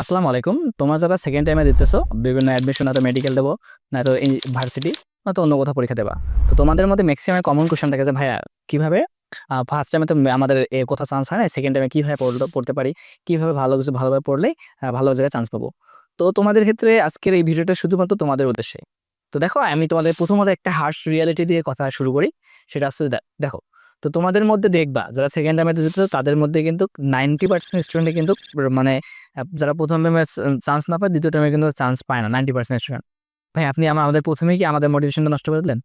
আসসালামু আলাইকুম। তোমরা যারা সেকেন্ড টাইমে দিতেছো বিভিন্ন অ্যাডমিশন হয়তো মেডিকেল দেবো না তো ইউনিভার্সিটি নয়তো অন্য কোথাও পরীক্ষা দেবা। তো তোমাদের মধ্যে ম্যাক্সিমাম কমন কোশ্চেন থাকে যে ভাইয়া, কীভাবে ফার্স্ট টাইমে তো আমাদের এ কোথাও চান্স হয় না সেকেন্ড টাইমে কীভাবে পড়তে পড়তে পারি, কীভাবে ভালো কিছু ভালোভাবে পড়লেই ভালো জায়গায় চান্স পাবো? তো তোমাদের ক্ষেত্রে আজকের এই ভিডিওটা শুধুমাত্র তোমাদের উদ্দেশ্যে। তো দেখো, আমি তোমাদের প্রথমত একটা হার্শ রিয়ালিটি দিয়ে কথা শুরু করি, সেটা আসলে দেখো তো তোমাদের মধ্যে দেখবা, যারা সেকেন্ড টাইমে দিতে তাদের মধ্যে কিন্তু নাইনটি পার্সেন্ট স্টুডেন্টে কিন্তু মানে যারা প্রথম টাইমে চান্স না পায়, দ্বিতীয় টাইমে কিন্তু চান্স পায় না নাইনটি পার্সেন্ট স্টুডেন্ট ভাই, আপনি আমাদের প্রথমেই কি আমাদের মোটিভেশনটা নষ্ট করে দিলেন?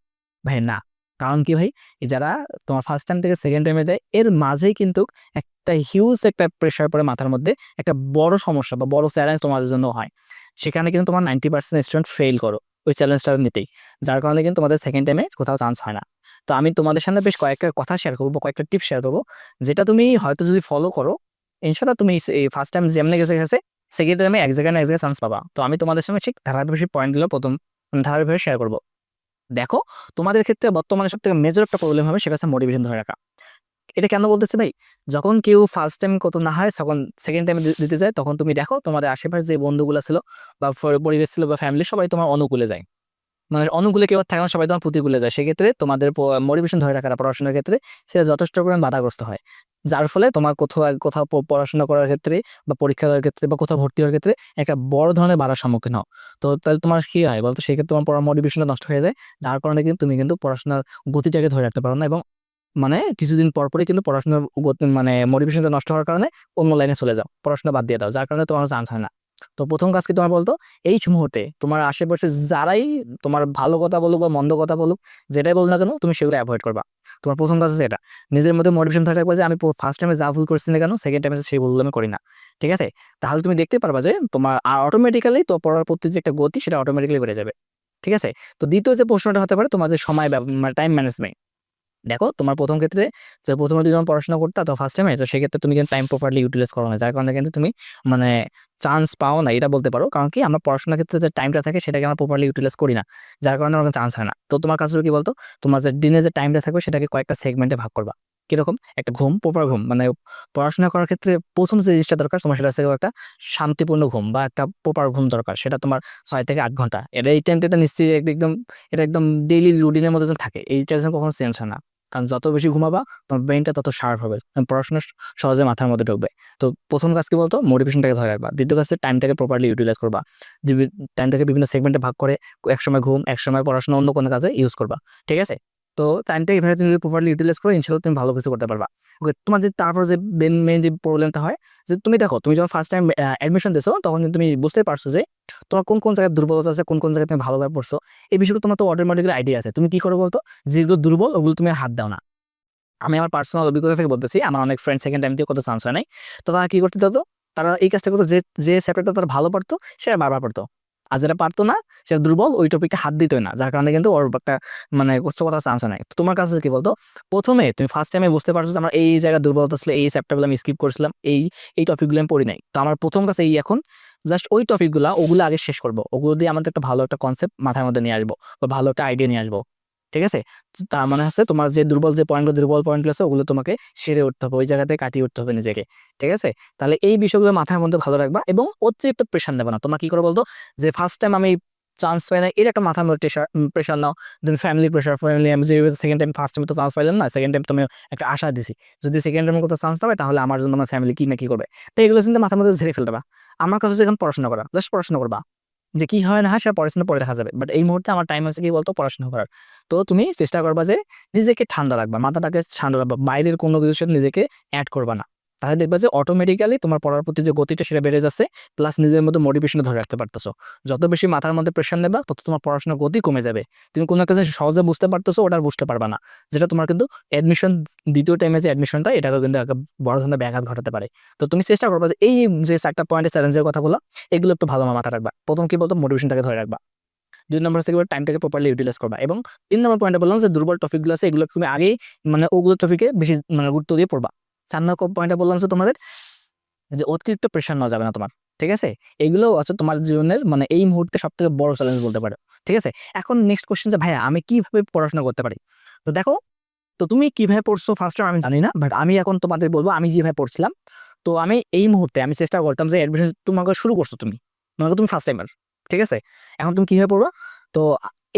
ভাই, না। কারণ কি ভাই? যারা তোমার ফার্স্ট টাইম থেকে সেকেন্ড টাইমে দেয় এর মাঝেই কিন্তু একটা হিউজ একটা প্রেশার পড়ে মাথার মধ্যে, একটা বড় সমস্যা বা বড় চ্যালেঞ্জ তোমাদের জন্য হয়। সেখানে কিন্তু তোমার নাইনটি পার্সেন্ট স্টুডেন্ট ফেল করো। ওই চ্যালেঞ্জটা নিতেই। যার কারণে কিন্তু তোমাদের সেকেন্ড টাইমে কোথাও চান্স হয় না। তো আমি তোমাদের সামনে বেশ কয়েকটা কথা শেয়ার করব, কয়েকটা টিপস শেয়ার করব, যেটা তুমি হয়তো যদি ফলো করো ইনশাল্লাহ তুমি এই ফার্স্ট টাইম যেমনি গেছে গেছে সেকেন্ড টাইমে এক জায়গায় না এক জায়গায় চান্স পাবা। তো আমি তোমাদের সঙ্গে ঠিক ধারাবাহিক পয়েন্টগুলো প্রথম ধারাবাহিকভাবে শেয়ার করব। দেখো, তোমাদের ক্ষেত্রে বর্তমানে সব থেকে মেজর একটা প্রবলেম হবে সেটা হচ্ছে মোটিভেশন ধরে রাখা। এটা কেন বলতেছে ভাই? যখন কেউ ফার্স্ট টাইম কত না হয় তখন সেকেন্ড টাইমে দিতে যায়, তখন তুমি দেখো তোমাদের আশেপাশে যে বন্ধুগুলো ছিল বা পরিবেশ ছিল বা ফ্যামিলি সবাই তোমার অনুকূলে যায়। মানে অনুকূলে কেউ থাকে সবাই তোমার প্রতিকূলে যায়। সেক্ষেত্রে তোমাদের মোটিভেশন ধরে রাখাটা পড়াশোনার ক্ষেত্রে সেটা যথেষ্ট পরিমাণ বাধাগ্রস্ত হয়। যার ফলে তোমার কোথাও কোথাও পড়াশোনা করার ক্ষেত্রে বা পরীক্ষা দেওয়ার ক্ষেত্রে বা কোথাও ভর্তি হওয়ার ক্ষেত্রে একটা বড় ধরনের বাধার সম্মুখীন হও। তো তাহলে তোমার কি হয় বলতো? সেক্ষেত্রে তোমার পড়ার মোটিভেশনটা নষ্ট হয়ে যায়। যার কারণে কিন্তু তুমি কিন্তু পড়াশোনার গতিটাকে ধরে রাখতে পারো না এবং মানে কিছুদিন পর পরই কিন্তু পড়াশোনার মানে মোটিভেশনটা নষ্ট হওয়ার কারণে অন্য লাইনে চলে যাও, পড়াশোনা বাদ দিয়ে দাও, যার কারণে তোমার চান্স হয় না। তো প্রথম কাজ কি তোমার বলতো? এই মুহূর্তে তোমার আশেপাশে যারাই তোমার ভালো কথা বলুক বা মন্দ কথা বলুক, যেটাই বল না কেন, তুমি সেগুলো অ্যাভয়েড করবা। তোমার প্রথম কাজ হচ্ছে এটা। নিজের মধ্যে মোটিভেশন থাকবে যে, আমি ফার্স্ট টাইমে যা ভুল করছি না কেন সেকেন্ড টাইমে সেই ভুলগুলো আমি করি না। ঠিক আছে? তাহলে তুমি দেখতে পারবা যে, তোমার আর অটোমেটিক্যালি তো পড়ার প্রতি যে একটা গতি, সেটা অটোমেটিক্যালি বেড়ে যাবে। ঠিক আছে? তো দ্বিতীয় যে প্রশ্নটা হতে পারে, তোমার যে সময় টাইম ম্যানেজমেন্ট দেখো তোমার প্রথম ক্ষেত্রে যে প্রথমে তুমি যখন পড়াশোনা করতে তো ফার্স্ট টাইমে তো সেক্ষেত্রে তুমি কিন্তু টাইম প্রপারলি ইউটিলাইজ করো না। যার কারণে কিন্তু তুমি মানে চান্স পাও না, এটা বলতে পারো। কারণ কি আমরা পড়াশোনার ক্ষেত্রে যে টাইমটা থাকে সেটাকে আমরা প্রপারলি ইউটিলাইজ করি না। যার কারণে আমার চান্স হয় না। তো তোমার কাছে কি বলতো? তোমার যে দিনে যে টাইমটা থাকবে সেটাকে কয়েকটা সেগমেন্টে ভাগ করবা। কীরকম? একটা ঘুম প্রপার ঘুম। মানে পড়াশোনা করার ক্ষেত্রে প্রথম যে জিনিসটা দরকার তোমার সেটা হচ্ছে একটা শান্তিপূর্ণ ঘুম বা একটা প্রপার ঘুম দরকার। সেটা তোমার ছয় থেকে আট ঘণ্টা। এটা এই টাইমটা এটা নিশ্চয়ই একদম, এটা একদম ডেইলি রুটিনের মধ্যে থাকে। এইটা কখনো চেঞ্জ হয় না। কারণ যত বেশি ঘুমাবা, তোমার ব্রেনটা তত শার্প হবে। পড়াশোনা সহজে মাথার মধ্যে ঢুকবে। তো প্রথম কাজ কি বলতো? মোটিভেশনটাকে ধরে রাখবা। দ্বিতীয় কাজ টাইমটাকে প্রপারলি ইউটিলাইজ করবা। টাইমটাকে বিভিন্ন সেগমেন্টে ভাগ করে, একসময় ঘুম, একসময় পড়াশোনা অন্য কোনো কাজে ইউজ করবা। ঠিক আছে? তো টাইমটা এভাবে তুমি প্রপারলি ইউটিলাইজ করো ইনশাল্লাহ তুমি ভালো কিছু করতে পারবা। ওকে তোমার যে তারপর যে মেন মেন যে প্রবলেমটা হয়, যে তুমি দেখো, তুমি যখন ফার্স্ট টাইম অ্যাডমিশন দিছো, তখন তুমি বুঝতে পারছ যে তোমার কোন কোন জায়গায় দুর্বলতা আছে, কোন কোন জায়গায় তুমি ভালোভাবে পড়ছো এই বিষয়গুলো তোমার তো অটোমেটিক্যালি আইডিয়া আছে। তুমি কি করো বলতো? যেগুলো দুর্বল, ওগুলো তুমি হাত দাও না। আমি আমার পার্সোনাল অভিজ্ঞতা থেকে বলতেছি, আমার অনেক ফ্রেন্ড সেকেন্ড টাইম দিয়ে কত চান্স হয় নাই। তো তারা কি করতে হতো তারা এই কাজটা করতো যে যে চ্যাপ্টারটা তারা ভালো পারতো সেটা বারবার পড়তো। আর যেটা পারতো না, সেটা দুর্বল, ওই টপিকটা হাত দিতই না। যার কারণে কিন্তু ওর একটা মানে উচ্চকতা চান্স নাই। তো তোমার কাছে কি বলতো? প্রথমে তুমি ফার্স্ট টাইমে বুঝতে পারছ যে আমার এই জায়গায় দুর্বলতা ছিল, এই চ্যাপ্টারগুলো আমি স্কিপ করেছিলাম, এই এই টপিকগুলো আমি পড়ি নাই। তো আমার প্রথম কাছে এই এখন জাস্ট ওই টপিকগুলো ওগুলো আগে শেষ করব। ওগুলো দিয়ে আমাদের একটা ভালো একটা কনসেপ্ট মাথার মধ্যে নিয়ে আসব, বা ভালো একটা আইডিয়া নিয়ে আসব। ঠিক আছে? তার মানে হচ্ছে তোমার যে দুর্বল যে পয়েন্টগুলো দুর্বল পয়েন্টগুলো আছে, ওগুলো তোমাকে সেরে উঠতে হবে, ওই জায়গাতে কাটিয়ে উঠতে হবে নিজেকে, ঠিক আছে? তাহলে এই বিষয়গুলো মাথার মধ্যে ভালো রাখবা এবং অতিরিক্ত প্রেশার নেবে না। তোমার কি করে বলতো? যে ফার্স্ট টাইম আমি চান্স পাই না এর একটা মাথার মধ্যে প্রেশার নাও। দেন ফ্যামিলি প্রেশার ফ্যামিলি আমি যে সেকেন্ড টাইম ফার্স্ট টাইম তো চান্স পাইলাম না সেকেন্ড টাইম তুমি একটা আশা দিছি। যদি সেকেন্ড টাইমে কোথাও চান্স পাবে তাহলে আমার জন্য আমার ফ্যামিলি কি না কি করবে? তো এগুলো চিন্তা মাথার মধ্যে ঝেড়ে ফেলতে আমার কাছে এখন পড়াশোনা করা জাস্ট পড়াশোনা করবা। যে কি হয় না হয় সেটা পড়াশোনা পরে দেখা যাবে। বাট এই মুহূর্তে আমার টাইম হচ্ছে কি বলতো পড়াশোনা করার। তো তুমি চেষ্টা করবা যে নিজেকে ঠান্ডা রাখবা, মাথাটাকে ঠান্ডা রাখবা, বাইরের কোনো কিছুর সাথে নিজেকে অ্যাড করবা না। তাহলে দেখবা যে অটোমেটিক্যালি তোমার পড়ার প্রতি যে গতিটা সেটা বেড়ে যাচ্ছে প্লাস নিজের মধ্যে মোটিভেশন ধরে রাখতে পারতেছো। যত বেশি মাথার মধ্যে প্রেশার নেবা, তত তোমার পড়াশোনার গতি কমে যাবে। তুমি কোনো কাছে সহজে বুঝতে পারতেছো, ওটা বুঝতে পারবা না। যেটা তোমার কিন্তু অ্যাডমিশন দ্বিতীয় টাইমে যে অ্যাডমিশনটা এটাকে কিন্তু একটা বড় ধরনের ব্যাঘাত ঘটাতে পারে। তো তুমি চেষ্টা করবা যে এই যে চারটা পয়েন্টের চ্যালেঞ্জের কথাগুলো এগুলো একটু ভালো মাথা রাখবা। প্রথম কি বলতো? মোটিভেশনটাকে ধরে রাখবা। দুই নম্বর হচ্ছে টাইমটাকে প্রপারলি ইউটিলাইজ করবা। এবং তিন নম্বর পয়েন্টে বললাম যে দুর্বল টপিকগুলো আছে এগুলো তুমি আগেই মানে ওগুলো টপিকে বেশি মানে গুরুত্ব দিয়ে পড়বা। চার নম্বর পয়েন্টে বললাম যে তোমাদের যে অতিরিক্ত প্রেশার নেওয়া যাবে না তোমার, ঠিক আছে? এগুলো হচ্ছে তোমার জীবনের মানে এই মুহূর্তে সব থেকে বড় চ্যালেঞ্জ বলতে পারো, ঠিক আছে? এখন নেক্সট কোশ্চেন যে, ভাইয়া, আমি কীভাবে পড়াশোনা করতে পারি? তো দেখো, তো তুমি কীভাবে পড়ছো? ফার্স্ট টাইম আমি জানি না বাট আমি এখন তোমাদের বলব, আমি যেভাবে পড়ছিলাম, তো আমি এই মুহূর্তে আমি চেষ্টা করতাম যে অ্যাডমিশন তোমাকে শুরু করছ তুমি করো তুমি ফার্স্ট টাইমার ঠিক আছে? এখন তুমি কীভাবে পড়বা? তো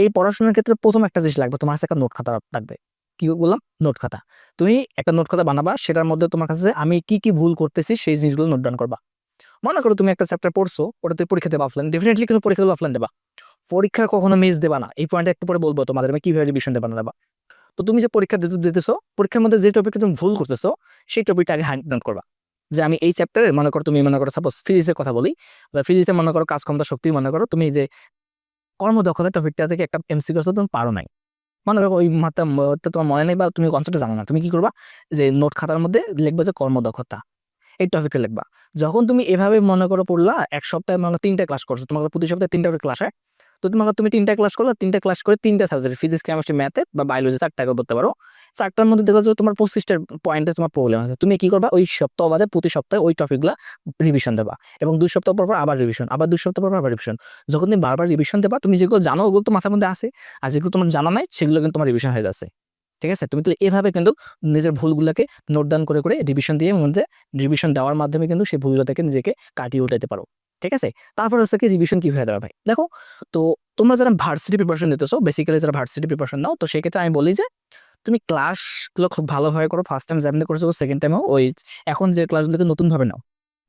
এই পড়াশোনার ক্ষেত্রে প্রথম একটা জিনিস লাগবে, তোমার কাছে একটা নোট খাতা লাগবে। কি বললাম? নোট খাতা। তুমি একটা নোট খাতা বানাবা, সেটার মধ্যে তোমার কাছে আমি কি কি ভুল করতেছি সেই জিনিসগুলো নোট ডাউন করবা। মনে করো তুমি একটা চ্যাপ্টার পড়ছো, ওটা তুমি পরীক্ষা দেবা অফলাইন ডেফিনেটলি কিন্তু পরীক্ষা অফলাইন দেবা। পরীক্ষা কখনো মিস দেবা না। এই পয়েন্টটা একটু পরে বলব তোমাদের, আমি কীভাবে রিভিশন দেবা না দেবা তো তুমি যে পরীক্ষা দিতে দিতেছো, পরীক্ষার মধ্যে যে টপিকটা তুমি ভুল করতেছো, সেই টপিকটা আগে হ্যান্ড ডাউন করবা। যে আমি এই চ্যাপ্টারে মনে করো তুমি মনে করো সাপোজ ফিজিক্সের কথা বলি, বা ফিজিক্সে মনে করো কাজ ক্ষমতা, শক্তি মনে করো, তুমি যে কর্মদক্ষতা টপিকটা থেকে একটা এমসিকিউ তুমি পারো নাই। মনে করো ওই মাত্রা তোমার মনে নেই বা তুমি কনসেপ্টটা জানো না। তুমি কি করবা? যে নোট খাতার মধ্যে লিখবা যে কর্মদক্ষতা। এই টপিকটা লিখবা। যখন তুমি এভাবে মনে করো পড়লা, এক সপ্তাহে মনে তিনটা ক্লাস করছ, তোমার প্রতি সপ্তাহে তিনটা করে ক্লাস হয়। তো তোমাকে তুমি তিনটা ক্লাস করলে, তিনটা ক্লাস করে তিনটা সাবজেক্ট ফিজিক্স কেমিস্ট্রি ম্যাথে বা বায়োলজি চারটা করে পড়তে পারো। চারটার মধ্যে দেখো যে তোমার পঁচিশটার পয়েন্টে তোমার প্রবলেম আছে। তুমি কি করবা? ওই সপ্তাহ বাদে প্রতি সপ্তাহে ওই টপিকগুলো রিভিশন দেবা এবং দুই সপ্তাহ পর পর আবার রিভিশন আবার দুই সপ্তাহ পর আবার রিভিশন যখন তুমি বারবার রিভিশন দেবা, তুমি যেগুলো জানো ওগুলো তো মাথার মধ্যে আছে আর যেগুলো তোমার জানা নাই, সেগুলো কিন্তু তোমার রিভিশন হয়ে যাচ্ছে। ঠিক আছে? তুমি তো এভাবে কিন্তু নিজের ভুলগুলোকে নোট ডাউন করে করে রিভিশন দিয়ে মধ্যে রিভিশন দেওয়ার মাধ্যমে কিন্তু সেই ভুলগুলো থেকে নিজেকে কাটিয়ে উঠাতে পারো। ঠিক আছে? তারপর হচ্ছে কি রিভিশন কীভাবে দেওয়া ভাই দেখো, তো তোমরা যারা ভার্সিটি প্রিপারেশন দিতেছো বেসিক্যালি যারা ভার্সিটি প্রিপারেশন নাও, তো সেক্ষেত্রে আমি বলি যে, তুমি ক্লাসগুলো খুব ভালোভাবে করো ফার্স্ট টাইম যেমনি করেছ সেকেন্ড টাইমও ওই এখন যে ক্লাসগুলোকে নতুনভাবে নাও,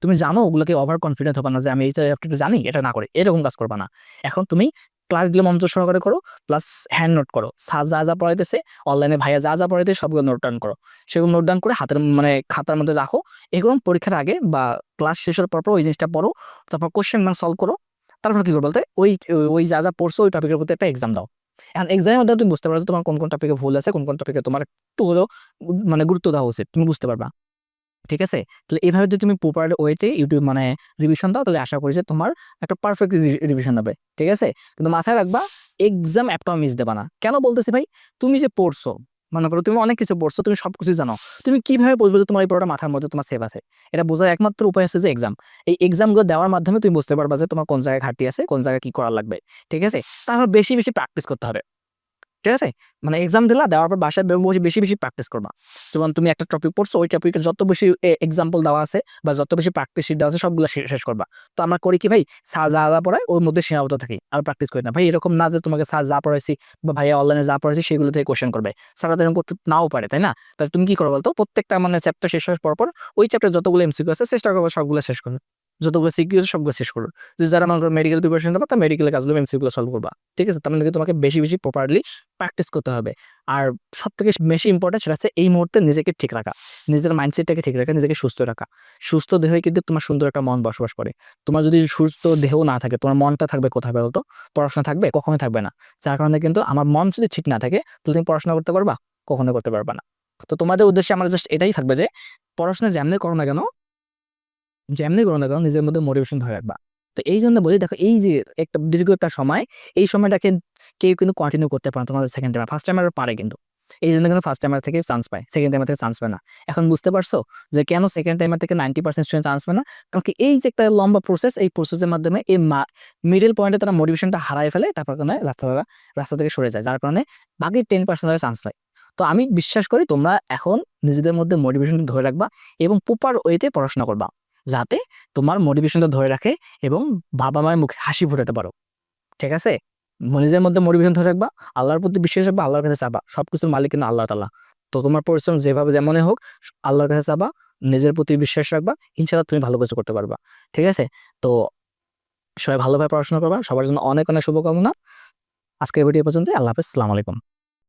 তুমি জানো ওগুলোকে ওভার কনফিডেন্ট হবে না যে, আমি এইটা একটু জানি, এটা না করে, এরকম কাজ করবা না। এখন তুমি ক্লাসগুলো মন্ত্র সহকারে করো প্লাস হ্যান্ড নোট করো। স্যার যা যা পড়াইতেছে অনলাইনে ভাইয়া যা যা পড়াইতে সবগুলো নোট ডাউন করো। সেগুলো নোট ডাউন করে হাতের মানে খাতার মধ্যে রাখো। এগুলো পরীক্ষার আগে বা ক্লাস শেষ হওয়ার পর পর ওই জিনিসটা পড়ো, তারপর কোশ্চেন ব্যাংক সলভ করো। তারপর কি করব বলতে? ওই ওই যা যা পড়ছো, ওই টপিকের প্রতি একটা এক্সাম দাও। এখন এক্সামের মধ্যে তুমি বুঝতে পারছ তোমার কোন কোন টপিকে ভুল আছে, কোন কোন টপিকে তোমার একটু হলেও মানে গুরুত্ব দেওয়া উচিত। তুমি বুঝতে পারবা। ঠিক আছে? তাহলে এইভাবে যদি তুমি প্রপার ওয়েতে ইউটিউব মানে রিভিশন দাও, তাহলে আশা করি যে তোমার একটা পারফেক্ট রিভিশন হবে। ঠিক আছে? কিন্তু মাথায় রাখবা এক্সাম একটাও মিস দেবা না। কেন বলতেছি ভাই? তুমি যে পড়ছো, মনে করো তুমি অনেক কিছু পড়ছো, তুমি সব কিছু জানো। তুমি কীভাবে বলবে যে তোমার এই পড়াটা মাথার মধ্যে তোমার সেভ আছে? এটা বোঝার একমাত্র উপায় আছে যে এক্সাম এই এক্সামগুলো দেওয়ার মাধ্যমে তুমি বুঝতে পারবা যে তোমার কোন জায়গায় ঘাটতি আছে, কোন জায়গায় কি করার লাগবে। ঠিক আছে? তারপর বেশি বেশি প্র্যাকটিস করতে হবে। ঠিক আছে? মানে এক্সাম দিলা, দেওয়ার পর বাসায় বসে বেশি বেশি প্র্যাকটিস করবা। যেমন তুমি একটা টপিক পড়ছো, ওই টপিকে যত বেশি এক্সাম্পল দেওয়া আছে বা যত বেশি প্র্যাকটিস দেওয়া আছে, সবগুলো শেষ করবা। তো আমরা করি কি ভাই সা যা যা পড়ায়, ওর মধ্যে সীমাবদ্ধ থাকি, আর প্র্যাকটিস করি না। ভাই, এরকম না যে তোমাকে সা যা পড়াইছি বা ভাইয়া অনলাইনে যা পড়াইছি, সেগুলো থেকে কোয়েশ্চেন করবে। সারা এরকম করতে নাও পারে, তাই না? তাহলে তুমি কি করো বলতো, প্রত্যেকটা মানে চ্যাপ্টার শেষ হওয়ার পর পর, ওই চ্যাপ্টার যতগুলো এমসিকিউ আছে, চেষ্টা করব সবগুলো শেষ করবে যতগুলো সিকিউ আছে সবগুলো শেষ করো। যে যারা মনে করো মেডিকেল প্রিপারেশন দেবো তার মেডিকেলের কাজগুলো এমসিগুলো সলভ করবা। ঠিক আছে? তার মানে তোমাকে বেশি বেশি প্রপারলি প্র্যাকটিস করতে হবে। আর সব থেকে বেশি ইম্পর্টেন্ট সেটা হচ্ছে এই মুহূর্তে নিজেকে ঠিক রাখা। নিজের মাইন্ডসেটটাকে ঠিক রাখা, নিজেকে সুস্থ রাখা। সুস্থ দেহে কিন্তু তোমার সুন্দর একটা মন বসবাস করে। তোমার যদি সুস্থ দেহ না থাকে, তোমার মনটা থাকবে কোথায় বলতো পড়াশোনা থাকবে, কখনোই থাকবে না। যার কারণে কিন্তু আমার মন যদি ঠিক না থাকে, তাহলে তুমি পড়াশোনা করতে পারবা কখনো করতে পারবা না। তো তোমাদের উদ্দেশ্যে আমার জাস্ট এটাই থাকবে যে, পড়াশোনা যেমনি করো না কেন যেমনি করো না কেন, নিজের মধ্যে মোটিভেশন ধরে রাখবা। তো এই জন্য বলি, দেখো এই যে একটা দীর্ঘ একটা সময়, এই সময়টাকে কেউ কিন্তু কন্টিনিউ করতে পারে তোমাদের সেকেন্ড টাইমার ফার্স্ট টাইমার পারে কিন্তু। এই জন্য কিন্তু ফার্স্ট টাইমার থেকে চান্স পায় সেকেন্ড টাইমার থেকে চান্স পায় না। এখন বুঝতে পারছ যে কেন সেকেন্ড টাইমার থেকে নাইনটি পার্সেন্ট স্টুডেন্ট চান্স পায় না? কারণ কি এই যে একটা লম্বা প্রসেস এই প্রসেসের মাধ্যমে এই মিডিল পয়েন্টে তারা মোটিভেশনটা হারায় ফেলে, তারপর কারণে রাস্তা রাস্তা থেকে সরে যায়। যার কারণে বাকি টেন পার্সেন্ট চান্স পায়। তো আমি বিশ্বাস করি তোমরা এখন নিজেদের মধ্যে মোটিভেশন ধরে রাখবা এবং প্রপার ওয়েতে পড়াশোনা করবা। যাতে তোমার মোটিভেশনটা ধরে রাখে এবং বাবা মায়ের মুখে হাসি ফুটাতে পারো। ঠিক আছে? নিজের মধ্যে মোটিভেশন ধরে রাখবা, আল্লাহর প্রতি বিশ্বাস রাখবা, আল্লাহর কাছে চাবা। সব কিছুর মালিক কিন্তু আল্লাহ তালা তো তোমার পরিশ্রম যেভাবে যেমনই হোক, আল্লাহর কাছে চাবা, নিজের প্রতি বিশ্বাস রাখবা ইনশাল্লাহ তুমি ভালো কিছু করতে পারবা। ঠিক আছে? তো সবাই ভালোভাবে পড়াশোনা করবা, সবার জন্য অনেক অনেক শুভকামনা। আজকে ভিডিও পর্যন্ত আল্লাহ হাফিজ আলাইকুম।